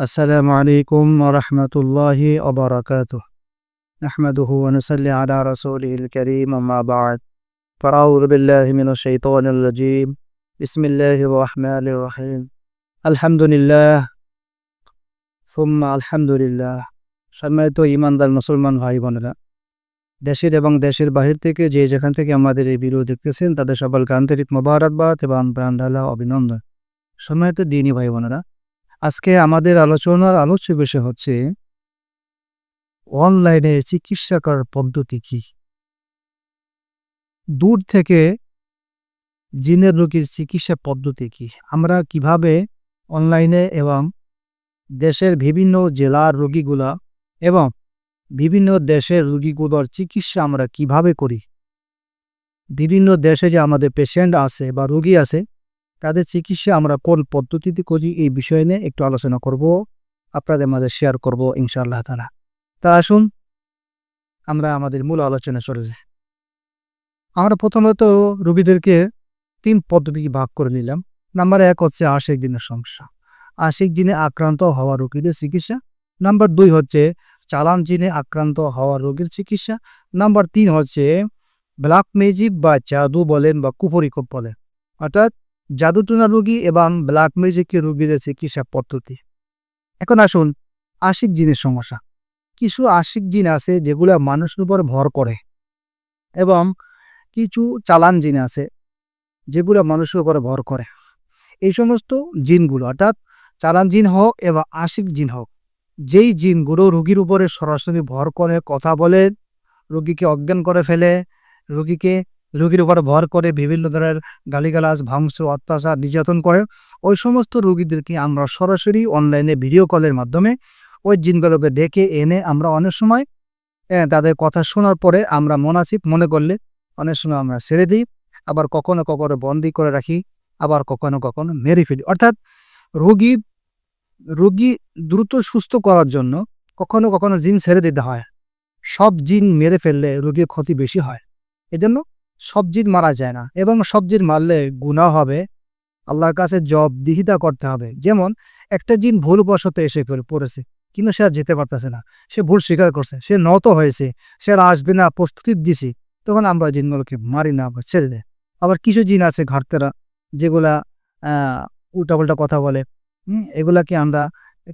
السلام عليكم ورحمة الله وبركاته نحمده ونصلي على رسوله الكريم أما بعد فأعوذ بالله من الشيطان الرجيم بسم الله الرحمن الرحيم الحمد لله ثم الحمد لله সম্মানিত ইমানদার মুসলমান ভাই বোনেরা দেশের এবং দেশের বাহির থেকে যে যেখান থেকে আমাদের এই ভিডিও দেখতেছেন তাদের সকলকে আন্তরিক মোবারকবাদ এবং প্রাণঢালা অভিনন্দন সম্মানিত দিনী ভাই বোনেরা আজকে আমাদের আলোচনার আলোচ্য বিষয় হচ্ছে, অনলাইনে চিকিৎসা করার পদ্ধতি কি? দূর থেকে জিনের রোগীর চিকিৎসা পদ্ধতি কি? আমরা কীভাবে অনলাইনে এবং দেশের বিভিন্ন জেলার রোগীগুলা এবং বিভিন্ন দেশের রোগীগুলোর চিকিৎসা আমরা কীভাবে করি? বিভিন্ন দেশে যে আমাদের পেশেন্ট আছে বা রোগী আছে তাদের চিকিৎসা আমরা কোন পদ্ধতিতে করি এই বিষয় নিয়ে একটু আলোচনা করব, আপনাদের মাঝে শেয়ার করব ইনশাআল্লাহ তালা তা আসুন, আমরা আমাদের মূল আলোচনা চলে যাই আমরা প্রথমত রোগীদেরকে তিন পদ্ধতি ভাগ করে নিলাম। নাম্বার এক হচ্ছে আশিক দিনের সমস্যা। আশিক জিনে আক্রান্ত হওয়া রোগীদের চিকিৎসা। নাম্বার দুই হচ্ছে চালান জিনে আক্রান্ত হওয়া রোগীর চিকিৎসা। নাম্বার তিন হচ্ছে ব্ল্যাক ম্যাজিক বা জাদু বলেন বা কুপরিকপ বলেন। অর্থাৎ জাদুটনা রোগী এবং ব্ল্যাক ম্যাজিকের রোগীদের চিকিৎসা পদ্ধতি। এখন আসুন, আশিক জিনের সমস্যা। কিছু আশিক জিন আছে যেগুলো মানুষের উপর ভর করে এবং কিছু চালান জিন আছে যেগুলো মানুষের উপরে ভর করে। এই সমস্ত জিনগুলো, অর্থাৎ চালান জিন হোক এবং আশিক জিন হোক, যেই জিনগুলো রোগীর উপরে সরাসরি ভর করে, কথা বলে, রোগীকে অজ্ঞান করে ফেলে, রোগীকে রোগীর উপরে ভর করে বিভিন্ন ধরনের গালিগালাজ ভাংস অত্যাচার নির্যাতন করে। ওই সমস্ত রোগীদেরকে আমরা সরাসরি অনলাইনে ভিডিও কলের মাধ্যমে ওই জিনগুলোকে ডেকে এনে আমরা অনেক সময় আহ, তাদের কথা শোনার পরে আমরা মনাসিব মনে করলে অনেক সময় আমরা ছেড়ে দিই আবার কখনো কখনো বন্দি করে রাখি আবার কখনো কখনো মেরে ফেলি। অর্থাৎ রোগী রোগী দ্রুত সুস্থ করার জন্য কখনো কখনো জিন ছেড়ে দিতে হয়। সব জিন মেরে ফেললে রোগীর ক্ষতি বেশি হয়। এজন্য সব জিন মারা যায় না এবং সবজির মারলে গুণা হবে। আল্লাহর কাছে জবাবদিহিতা করতে হবে। যেমন, একটা জিন ভুলবশত এসে পড়ে- পড়েছে, কিন্তু সে আর যেতে পারতেছে না। সে ভুল স্বীকার করছে, সে নত হয়েছে, সে আর আসবে না, প্রস্তুতি দিছি। তখন আমরা জিনগুলোকে মারি না, আবার ছেড়ে দেয় আবার কিছু জিন আছে ঘাটতেরা, যেগুলা উল্টাপাল্টা কথা বলে। এগুলাকে আমরা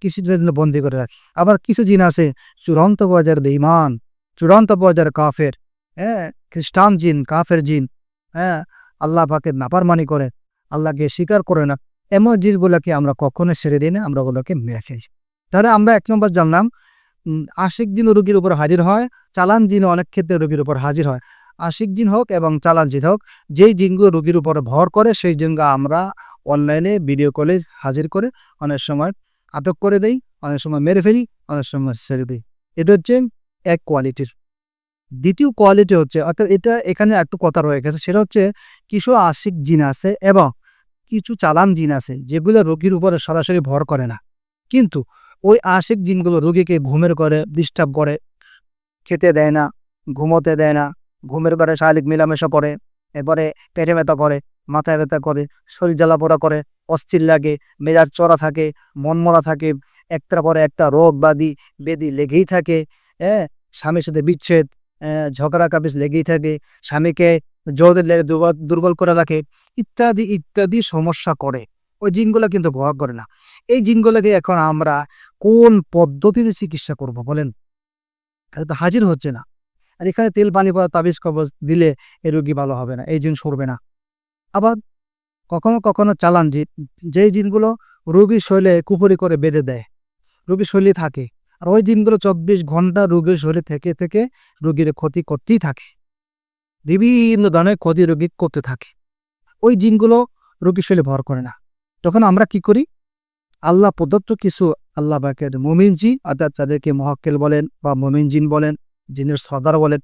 কিছুদিনের জন্য বন্দি করে রাখি। আবার কিছু জিন আছে চূড়ান্ত পর্যায়ের বেঈমান, চূড়ান্ত পর্যায়ের কাফের হ্যাঁ খ্রিস্টান জিন, কাফের জিন হ্যাঁ আল্লাহ পাকের নাপারমানি করে, আল্লাহকে স্বীকার করে না। এমন জিনগুলোকে আমরা কখনো ছেড়ে দিই না, আমরা ওগুলোকে মেরে ফেলি। তাহলে আমরা এক নম্বর জানলাম আশিক জিন রোগীর উপর হাজির হয়, চালান জিন অনেক ক্ষেত্রে রোগীর উপর হাজির হয়। আশিক জিন হোক এবং চালান জিন হোক, যেই জিনগুলো রোগীর উপর ভর করে, সেই জিনগুলো আমরা অনলাইনে ভিডিও কলে হাজির করে অনেক সময় আটক করে দেই, অনেক সময় মেরে ফেলি, অনেক সময় ছেড়ে দিই। এটা হচ্ছে এক কোয়ালিটির দ্বিতীয় কোয়ালিটি হচ্ছে, অর্থাৎ এটা এখানে একটু কথা রয়ে গেছে, সেটা হচ্ছে কিছু আশিক জিন আছে এবং কিছু চালান জিন আছে, যেগুলো রোগীর উপরে সরাসরি ভর করে না। কিন্তু ওই আশিক জিনগুলো রোগীকে ঘুমের করে ডিস্টার্ব করে, খেতে দেয় না, ঘুমোতে দেয় না, ঘুমের ঘরে শারীরিক মেলামেশা করে, এরপরে পেটে ব্যথা করে, মাথায় ব্যথা করে, শরীর জ্বালাপোড়া করে, অস্থির লাগে, মেজাজ চড়া থাকে, মন মরা থাকে, একটার পরে একটা রোগ বাদি, বেদি লেগেই থাকে হ্যাঁ স্বামীর সাথে বিচ্ছেদ ঝগড়া কাবিজ লেগেই থাকে, স্বামীকে লেগে দুর্বল করে রাখে, ইত্যাদি ইত্যাদি সমস্যা করে। ওই জিনগুলো কিন্তু ভয় করে না। এই জিনগুলোকে এখন আমরা কোন পদ্ধতিতে চিকিৎসা করব বলেন? তাহলে তো হাজির হচ্ছে না। আর এখানে তেল, পানি পড়া তাবিজ, কবজ দিলে এই রোগী ভালো হবে না, এই জিন সরবে না। আবার কখনো কখনো চালান জিন যেই জিনগুলো রোগীর শৈলে কুপুরি করে বেঁধে দেয়, রোগীর শৈলী থাকে। আর ওই দিনগুলো চব্বিশ ঘণ্টা রোগীর শরীরে থেকে থেকে রোগীর ক্ষতি করতেই থাকে। বিভিন্ন ধরনের ক্ষতি রোগী করতে থাকে। ওই জিনগুলো রোগীর শরীরে ভর করে না। তখন আমরা কি করি? আল্লাহ প্রদত্ত কিছু আল্লাহ বাকের মমিন জিন অর্থাৎ যাদেরকে মহাক্কেল বলেন বা মমিন জিন বলেন, জিনের সর্দার বলেন,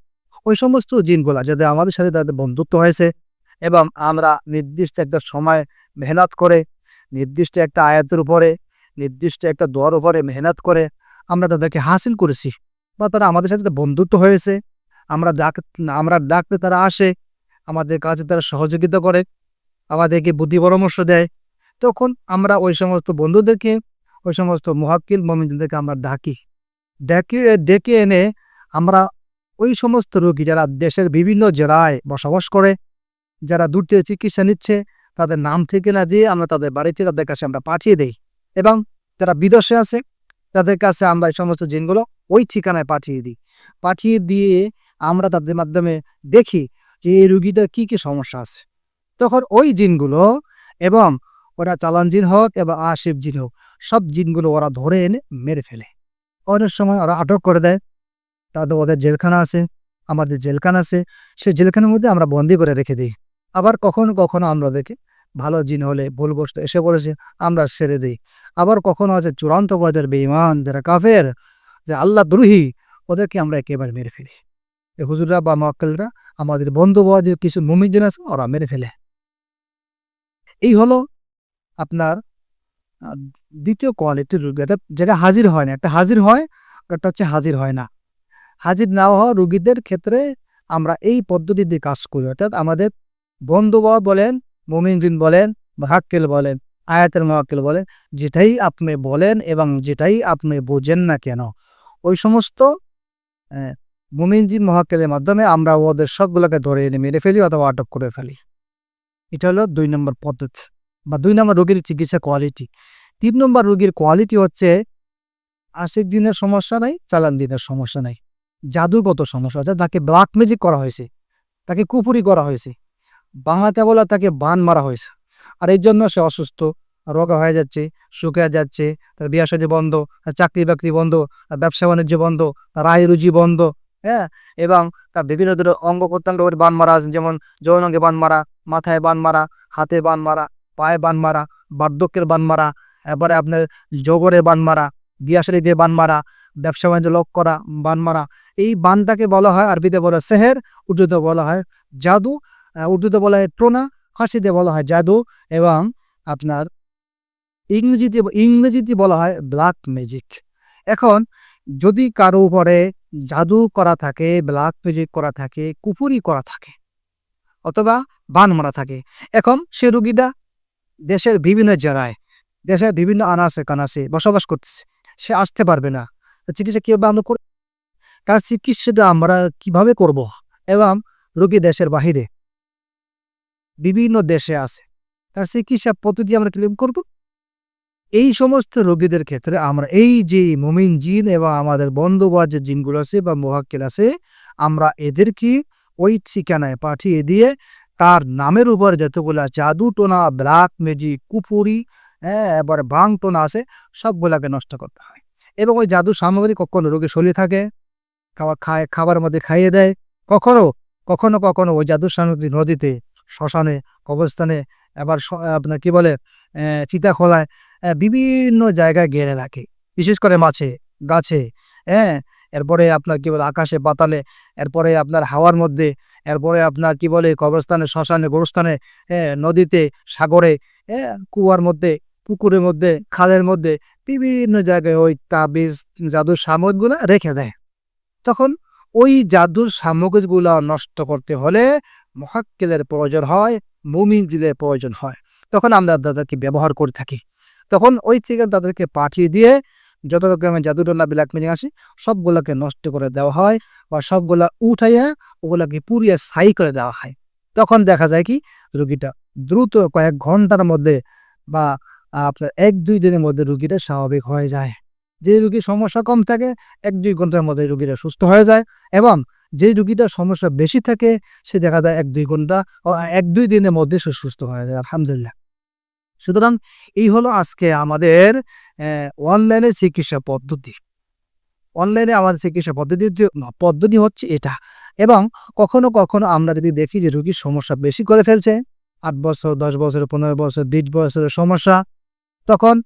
ওই সমস্ত জিনগুলা যাদের আমাদের সাথে তাদের বন্ধুত্ব হয়েছে এবং আমরা নির্দিষ্ট একটা সময় মেহনত করে, নির্দিষ্ট একটা আয়াতের উপরে, নির্দিষ্ট একটা দোয়ার উপরে মেহনত করে আমরা তাদেরকে হাসিল করেছি বা তারা আমাদের সাথে বন্ধুত্ব হয়েছে। আমরা ডাক, আমরা ডাকলে তারা আসে, আমাদের কাজে তারা সহযোগিতা করে, আমাদেরকে বুদ্ধি পরামর্শ দেয়। তখন আমরা ওই সমস্ত বন্ধুদেরকে, ওই সমস্ত মুহাক্কিল মমিনদেরকে আমরা ডাকি। ডেকে ডেকে এনে আমরা ওই সমস্ত রোগী যারা দেশের বিভিন্ন জেলায় বসবাস করে, যারা দূর থেকে চিকিৎসা নিচ্ছে, তাদের নাম ঠিকানা দিয়ে আমরা তাদের বাড়িতে তাদের কাছে আমরা পাঠিয়ে দেই। এবং যারা বিদেশে আছে তাদের কাছে আমরা এই সমস্ত জিনগুলো ওই ঠিকানায় পাঠিয়ে দিই। পাঠিয়ে দিয়ে আমরা তাদের মাধ্যমে দেখি যে এই রুগীটার কি কি সমস্যা আছে। তখন ওই জিনগুলো এবং ওরা চালান জিন হোক এবং আশিফ জিন হোক, সব জিনগুলো ওরা ধরে এনে মেরে ফেলে। অনেক সময় ওরা আটক করে দেয়। তাদের ওদের জেলখানা আছে, আমাদের জেলখানা আছে। সেই জেলখানার মধ্যে আমরা বন্দি করে রেখে দিই। আবার কখনো কখনো আমরা দেখি ভালো জিন হলে ভুলবশত এসে পড়েছে, আমরা ছেড়ে দিই। আবার কখনো আছে চূড়ান্ত পর্যায়ের বেঈমান যারা কাফের, যে আল্লাহ দ্রোহী, ওদেরকে আমরা একেবারে মেরে ফেলি। এই হুজুররা বা মক্কেলরা আমাদের বন্ধু বা যে কিছু মুমিন আছে, ওরা মেরে ফেলে। এই হলো আপনার দ্বিতীয় কোয়ালিটির রুগী। অর্থাৎ যেটা হাজির হয় না, একটা হাজির হয়, একটা হচ্ছে হাজির হয় না। হাজির না হওয়া রুগীদের ক্ষেত্রে আমরা এই পদ্ধতি দিয়ে কাজ করি। অর্থাৎ আমাদের বন্ধু বা বলেন মোমিনজিন বলেন বা হাক্কেল বলেন, আয়াতের মহাক্কেল বলেন, যেটাই আপনি বলেন এবং যেটাই আপনি বোঝেন না কেন। ওই সমস্ত মোমিনজিন মহাক্কেলের মাধ্যমে আমরা ওদের সবগুলোকে ধরে এনে মেরে ফেলি অথবা আটক করে ফেলি। এটা হলো দুই নম্বর পদ্ধতি বা দুই নম্বর রোগীর চিকিৎসা কোয়ালিটি। তিন নম্বর রোগীর কোয়ালিটি হচ্ছে আশিক দিনের সমস্যা নাই, চালান দিনের সমস্যা নাই। জাদুগত সমস্যা অর্থাৎ তাকে ব্ল্যাক ম্যাজিক করা হয়েছে, তাকে কুপুরি করা হয়েছে। বাংলাতে বলা তাকে বান মারা হয়েছে। আর এই জন্য সে অসুস্থ, রোগা হয়ে যাচ্ছে শুকিয়ে যাচ্ছে, তার বিয়া সাজি বন্ধ, তার চাকরি বাকরি বন্ধ, তার ব্যবসা বাণিজ্য বন্ধ, তার আয় রুজি বন্ধ হ্যাঁ? এবং তার বিভিন্ন ধরনের অঙ্গ প্রত্যঙ্গ বান মারা আছে যেমন যৌনঙ্গে বান মারা, মাথায় বান মারা, হাতে বান মারা, পায়ে বান মারা, বার্ধক্যের বান মারা, এবারে আপনার জগরে বান মারা বিয়াশারি দিয়ে বান মারা, ব্যবসা বাণিজ্য লক করা, বান মারা। এই বানটাকে বলা হয় আরবিতে বলা সেহের, উর্দুতে বলা হয় জাদু উর্দুতে বলা হয় টোনা, ফার্সিতে বলা হয় জাদু এবং আপনার ইংরেজিতে ইংরেজিতে বলা হয় ব্ল্যাক ম্যাজিক এখন যদি কারও উপরে জাদু করা থাকে ব্ল্যাক ম্যাজিক করা থাকে কুপুরি করা থাকে অথবা বান মারা থাকে, এখন সে রুগীটা দেশের বিভিন্ন জায়গায়, দেশের বিভিন্ন আনাসে কানাসে বসবাস করতেছে, সে আসতে পারবে না। চিকিৎসা কীভাবে আমরা করি? তার চিকিৎসাটা আমরা কীভাবে করব? এবং রোগী দেশের বাহিরে বিভিন্ন দেশে আছে। তার চিকিৎসা পদ্ধতি আমরা ক্লেম করব? এই সমস্ত রোগীদের ক্ষেত্রে আমরা এই যে মুমিন জিন এবং আমাদের বন্ধু বা যে জিনগুলো আছে বা মোহাক্কেল আছে, আমরা এদেরকে ওই ঠিকানায় পাঠিয়ে দিয়ে তার নামের উপর যতগুলা জাদু টোনা, ব্ল্যাক ম্যাজিক কুপুরি হ্যাঁ এবার বাং টোনা আছে, সবগুলাকে নষ্ট করতে হয়। এবং ওই জাদু সামগ্রী কখনো রোগী শরীরে থাকে খাবার খায় খাবার মধ্যে খাইয়ে দেয়। কখনো কখনো কখনো ওই জাদু সামগ্রী নদীতে শ্মশানে, কবরস্থানে আবার আপনার কি বলে চিতাখোলায় বিভিন্ন জায়গায় গেড়ে রাখে। বিশেষ করে মাছে, গাছে হ্যাঁ এরপরে আপনার কি বলে, আকাশে পাতালে, এরপরে আপনার হাওয়ার মধ্যে, এরপরে আপনার কি বলে, কবরস্থানে, শ্মশানে, গোরস্থানে হ্যাঁ নদীতে, সাগরে হ্যাঁ কুয়ার মধ্যে, পুকুরের মধ্যে, খালের মধ্যে, বিভিন্ন জায়গায় ওই তাবিজ, জাদুর সামগ্রীগুলো রেখে দেয়। তখন ওই জাদুর সামগ্রীগুলো নষ্ট করতে হলে মহাক্কেলের প্রয়োজন হয়, মুমিনজিদের প্রয়োজন হয়। তখন আমরা তাদেরকে ব্যবহার করে থাকি। তখন ওই থেকে তাদেরকে পাঠিয়ে দিয়ে যত রকমের জাদুটনা ব্ল্যাক মিনিং আসে, সবগুলোকে নষ্ট করে দেওয়া হয় বা সবগুলা উঠাইয়া ওগুলাকে পুড়িয়ে সাই করে দেওয়া হয়। তখন দেখা যায় কি, রুগীটা দ্রুত কয়েক ঘণ্টার মধ্যে বা আপনার এক, দুই দিনের মধ্যে রুগীটা স্বাভাবিক হয়ে যায়। যে রুগীর সমস্যা কম থাকে, এক, দুই ঘণ্টার মধ্যে রুগীটা সুস্থ হয়ে যায় এবং যে রুগীটার সমস্যা বেশি থাকে, সে দেখা যায় এক দুই ঘণ্টা এক দুই দিনের মধ্যে সে সুস্থ হয়ে যায়, আলহামদুলিল্লাহ। সুতরাং এই হলো আজকে আমাদের অনলাইনে চিকিৎসা পদ্ধতি। অনলাইনে আমাদের চিকিৎসা পদ্ধতির পদ্ধতি হচ্ছে এটা। এবং কখনো কখনো আমরা যদি দেখি যে রুগীর সমস্যা বেশি করে ফেলছে, আট বছর, দশ বছর, পনেরো বছর, বিশ বছরের সমস্যা, তখন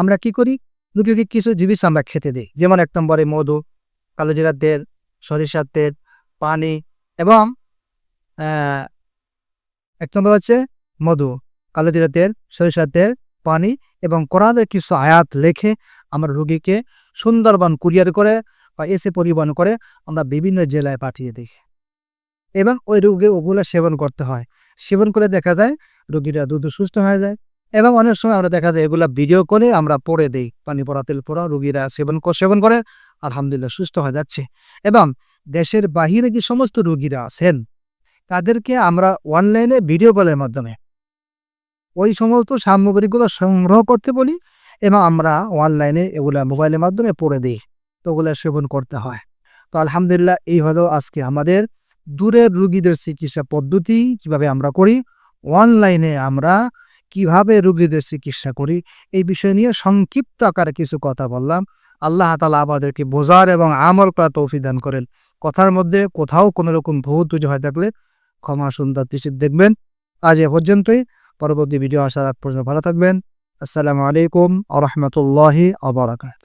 আমরা কি করি? রুগীকে কিছু জিনিস আমরা খেতে দিই। যেমন এক নম্বরে মধু, কালো জিরার তেল সরিষার তেল, পানি এবং এক নম্বর হচ্ছে মধু, কালো জিরা তেল, সরিষার তেল, পানি এবং কোরআনের কিছু আয়াত লেখে আমরা রুগীকে সুন্দরবন কুরিয়ার করে বা এসে পরিবহন করে আমরা বিভিন্ন জেলায় পাঠিয়ে দিই এবং ওই রোগে ওগুলো সেবন করতে হয়। সেবন করে দেখা যায় রোগীরা দ্রুত সুস্থ হয়ে যায় এবং অনেক সময় আমরা দেখা যায় এগুলা ভিডিও করে আমরা পড়ে দিই। পানি পড়া, তেল পড়া, রুগীরা সেবন সেবন করে আলহামদুলিল্লাহ, সুস্থ হয়ে যাচ্ছে। এবং দেশের বাহিরে যে সমস্ত রুগীরা আছেন, তাদেরকে আমরা অনলাইনে ভিডিও কলের মাধ্যমে ওই সমস্ত সামগ্রীগুলো সংগ্রহ করতে বলি এবং আমরা অনলাইনে এগুলা মোবাইলের মাধ্যমে পড়ে দিই। তো ওগুলো সেবন করতে হয়। তো আলহামদুলিল্লাহ, এই হলো আজকে আমাদের দূরের রুগীদের চিকিৎসা পদ্ধতি, কীভাবে আমরা করি অনলাইনে আমরা কীভাবে রুগীদের চিকিৎসা করি, এই বিষয় নিয়ে সংক্ষিপ্ত আকারে কিছু কথা বললাম। আল্লাহ তালা আমাদেরকে বোঝার এবং আমল করা তৌফি দান করেন। কথার মধ্যে কোথাও কোনো রকম ভুল তুজি হয়ে থাকলে ক্ষমা সুন্দর দৃষ্টিতে দেখবেন। আজ এ পর্যন্তই। পরবর্তী ভিডিও আসার আগ পর্যন্ত ভালো থাকবেন। আসসালামু আলাইকুম আ রহমতুল্লাহি আবরাকাত